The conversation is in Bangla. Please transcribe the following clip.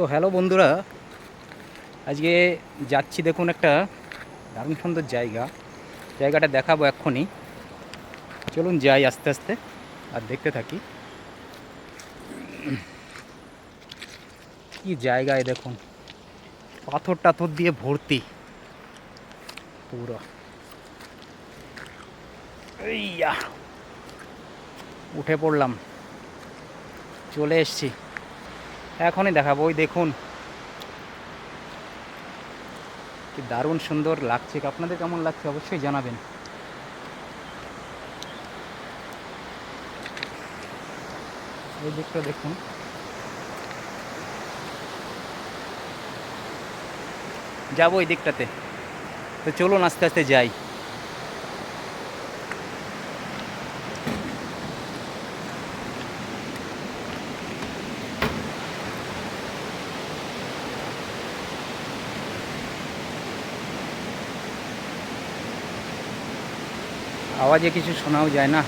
তো হ্যালো বন্ধুরা, আজকে যাচ্ছি দেখুন একটা দারুণ সুন্দর জায়গা। জায়গাটা দেখাবো এক্ষুনি। চলুন যাই আস্তে আস্তে আর দেখতে থাকি। কি জায়গায় দেখুন, পাথর টাথর দিয়ে ভর্তি। পুরো। উঠে পড়লাম। চলে এসছি। এখনই দেখাবো, ওই দেখুন। কি দারুণ সুন্দর লাগছে, আপনাদের কেমন লাগছে অবশ্যই জানাবেন। এই দিকটা দেখুন। যাব ওই দিকটাতে। তো চলুন আস্তে আস্তে যাই। আওয়াজে কিছু শোনাও যায় না।